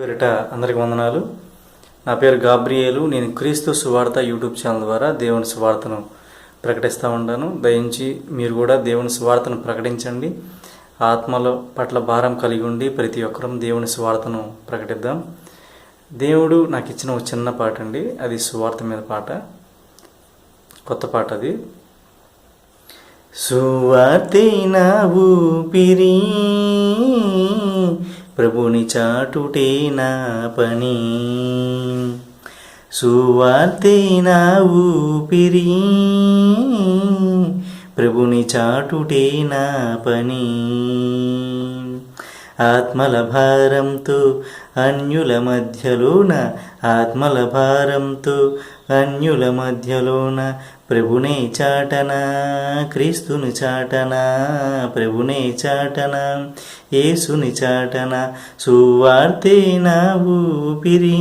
పేరిట అందరికి వందనాలు. నా పేరు గాబ్రియేలు. నేను క్రీస్తు సువార్త యూట్యూబ్ ఛానల్ ద్వారా దేవుని సువార్తను ప్రకటిస్తూ ఉంటాను. దయించి మీరు కూడా దేవుని సువార్తను ప్రకటించండి. ఆత్మల పట్ల భారం కలిగి ఉండి ప్రతి ఒక్కరం దేవుని సువార్తను ప్రకటిద్దాం. దేవుడు నాకు ఇచ్చిన ఒక చిన్న పాట అండి. అది సువార్త మీద పాట. కొత్త పాట అది. సువార్తైన ఊపిరి? ప్రభుని చాటుటే నా పని. సువార్తే నా ఊపిరి. ప్రభుని చాటుటే నా పని. ఆత్మల భారంతో అన్యుల మధ్యలోన ఆత్మల భారంతో అన్యుల మధ్యలోన ప్రభునే చాటన క్రీస్తుని చాటన ప్రభునే చాటన యేసుని చాటన సువార్తే నా ఊపిరి